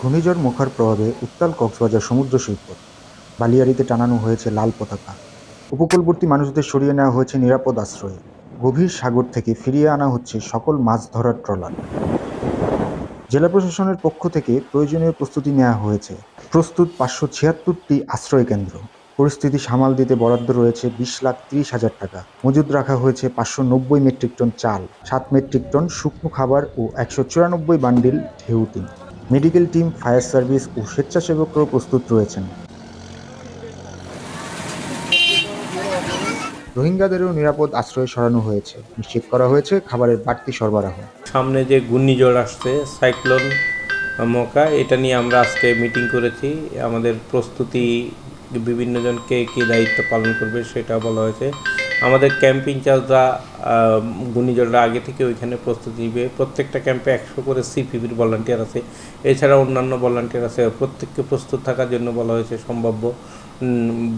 ঘূর্ণিঝড় মোখার প্রভাবে উত্তাল কক্সবাজার সমুদ্র সৈকত বালিয়াড়িতে টানানো হয়েছে লাল পতাকা। উপকূলবর্তী মানুষদের সরিয়ে নেওয়া হয়েছে নিরাপদ আশ্রয়ে। গভীর সাগর থেকে ফিরিয়ে আনা হচ্ছে সকল মাছ ধরার ট্রলার। জেলা প্রশাসনের পক্ষ থেকে প্রয়োজনীয় প্রস্তুতি নেওয়া হয়েছে। প্রস্তুত পাঁচশো ছিয়াত্তরটি আশ্রয় কেন্দ্র। পরিস্থিতি সামাল দিতে বরাদ্দ রয়েছে বিশ লাখ তিরিশ হাজার টাকা। মজুদ রাখা হয়েছে পাঁচশো নব্বই মেট্রিক টন চাল, সাত মেট্রিক টন শুকনো খাবার ও একশো চুরানব্বই বান্ডিল ঢেউ টিম মেডিকেল টিম, ফায়ার সার্ভিস ও স্বেচ্ছাসেবকরাও প্রস্তুত রয়েছেন। রোহিঙ্গাদেরও নিরাপদ আশ্রয় সরানো হয়েছে। নিশ্চিত করা হয়েছে খাবারের বাড়তি সরবরাহ। সামনে যে ঘূর্ণিঝড় আসছে, সাইক্লোন মোকা, এটা নিয়ে আমরা আজকে মিটিং করেছি। আমাদের প্রস্তুতি বিভিন্ন জনকে কী দায়িত্ব পালন করবে সেটা বলা হয়েছে। আমাদের ক্যাম্প ইনচার্জরা ঘূর্ণিঝড়ের আগে থেকে ওইখানে প্রস্তুতি নিবে। প্রত্যেকটা ক্যাম্পে একশো করে সিপিবির ভলান্টিয়ার আছে। এছাড়া অন্যান্য ভলান্টিয়ার আছে। প্রত্যেককে প্রস্তুত থাকার জন্য বলা হয়েছে সম্ভাব্য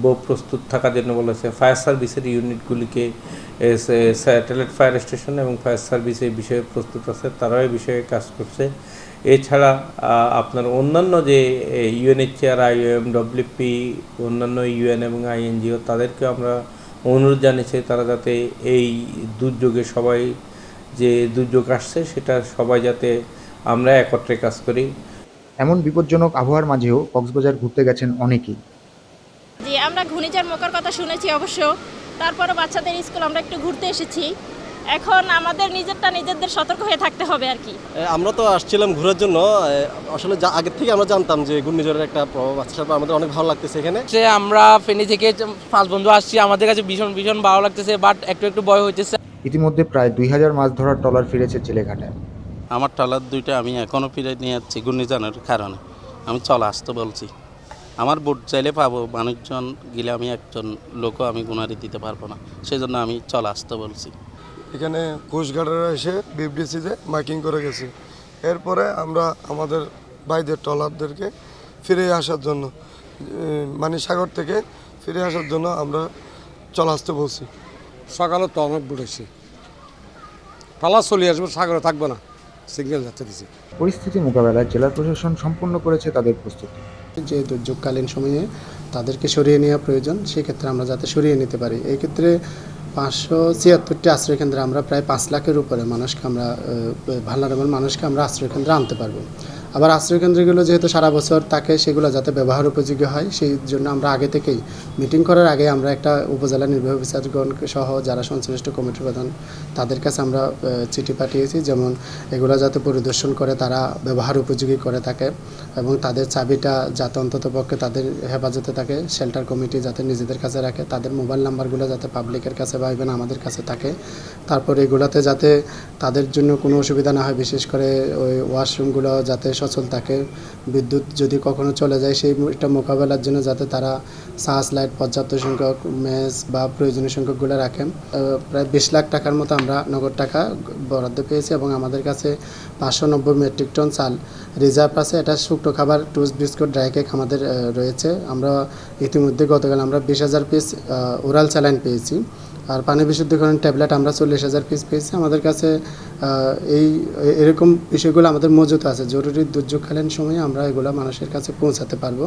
ব- প্রস্তুত থাকার জন্য বলা হয়েছে। ফায়ার সার্ভিসের ইউনিটগুলিকে স্যাটেলাইট ফায়ার স্টেশন এবং ফায়ার সার্ভিস এই বিষয়ে প্রস্তুত আছে। তারাও এই বিষয়ে কাজ করছে। এছাড়া আপনার অন্যান্য যে ইউএনএইচআর আইওএম ডব্লিউপি অন্যান্য ইউএন এবং আইএনজিও তাদেরকে আমরা অনুরোধ জানিয়েছে তারা যাতে এই দুর্যোগে সবাই যে দুর্যোগ আসছে সেটা সবাই যাতে আমরা একত্রে কাজ করি। এমন বিপজ্জনক আবহাওয়ার মাঝেও কক্সবাজার ঘুরতে গেছেন অনেকেই। যে আমরা ঘূর্ণিঝড় মোকার কথা শুনেছি অবশ্য। তারপরে বাচ্চাদের স্কুল আমরা একটু ঘুরতে এসেছি। এখন আমাদের নিজেরটা নিজেদের সতর্ক হয়ে থাকতে হবে আর কি। আমরা তো আসছিলাম ঘোরার জন্য আসলে যা আগের থেকে আমরা জানতাম যে ঘূর্ণিঝড়ের একটা প্রভাব আছে আমাদের অনেক ভালো লাগতেছে এখানে। যে আমরা ফেনী থেকে পাঁচ বন্ধু আসছি আমাদের কাছে ভীষণ ভীষণ ভালো লাগতেছে বাট একটু একটু ভয় হইতেছে। ইতিমধ্যে প্রায় দুই হাজার মাছ ধরার ট্রলার ফিরেছে জেলেঘাটায় আমার ট্রলার দুইটা আমি এখনও ফিরে নিয়ে যাচ্ছি ঘূর্ণিঝড়ের কারণে। আমি চলে আসতে বলছি। আমার বোট চাইলে পাবো মানুষজন গেলে আমি একজন লোকও আমি গুনারি দিতে পারব না। সেজন্য আমি চলে আসতে বলছি। এখানে কোস্টগার্ডেরা এসে বিএফডিসিতে মাইকিং করে গেছে। এরপরে আমরা আমাদের ভাইদের ট্রলারদেরকে ফিরে আসার জন্য মানে সাগর থেকে ফিরে আসার জন্য আমরা চলে আসতে বলছি। সকালে তো অনেক বুড়েছি পালা চলে আসব সাগরে থাকব না। সিগন্যাল যাচ্ছে দিছি। পরিস্থিতি মোকাবেলায় জেলা প্রশাসন সম্পূর্ণ করেছে তাদের প্রস্তুতি। যে দুর্যোগকালীন সময়ে তাদেরকে সরিয়ে নেওয়া প্রয়োজন সেক্ষেত্রে আমরা যাতে সরিয়ে নিতে পারি। এই ক্ষেত্রে পাঁচশো ছিয়াত্তরটি আশ্রয়কেন্দ্রে আমরা প্রায় পাঁচ লাখের উপরে মানুষকে আমরা ভালো মানুষকে আমরা আশ্রয়কেন্দ্রে আনতে পারব। আবার আশ্রয়কেন্দ্রগুলো যেহেতু সারা বছর থাকে, সেগুলো যাতে ব্যবহার উপযোগী হয়, সেই জন্য আমরা আগে থেকেই মিটিং করার আগে আমরা একটা উপজেলা নির্বাহী বিচারগণ সহ যারা সংশ্লিষ্ট কমিটির প্রধান, তাদের কাছে আমরা চিঠি পাঠিয়েছি। যেমন এগুলো যাতে পরিদর্শন করে, তারা ব্যবহার উপযোগী করে থাকে এবং তাদের চাবিটা যাতে অন্তত পক্ষে তাদের হেফাজতে থাকে শেল্টার কমিটি যাতে নিজেদের কাছে রাখে, তাদের মোবাইল নাম্বারগুলো যাতে পাবলিকের কাছে বা ইভেন আমাদের কাছে থাকে। তারপর এগুলোতে যাতে তাদের জন্য কোনো অসুবিধা না হয়, বিশেষ করে ওই ওয়াশরুমগুলো যাতে সচল থাকে। বিদ্যুৎ যদি কখনো চলে যায়, সেই এটা মোকাবেলার জন্য যাতে তারা সার্চ লাইট, পর্যাপ্ত সংখ্যক মেস বা প্রয়োজনীয় সংখ্যকগুলো রাখেন প্রায় বিশ লাখ টাকার মতো আমরা নগদ টাকা বরাদ্দ পেয়েছি এবং আমাদের কাছে পাঁচশো নব্বই মেট্রিক টন চাল রিজার্ভ আছে। এটা শুকনো খাবার, টুস্ট, বিস্কুট, ড্রাই কেক আমাদের রয়েছে। আমরা ইতিমধ্যে গতকাল আমরা বিশ হাজার পিস ওরাল স্যালাইন পেয়েছি। আর পানি বিশুদ্ধকরণ ট্যাবলেট আমরা চল্লিশ হাজার পিস পেয়েছি। আমাদের কাছে এই এরকম বিষয়গুলো আমাদের মজুত আছে। জরুরি দুর্যোগকালীন সময়ে আমরা এগুলো মানুষের কাছে পৌঁছাতে পারব।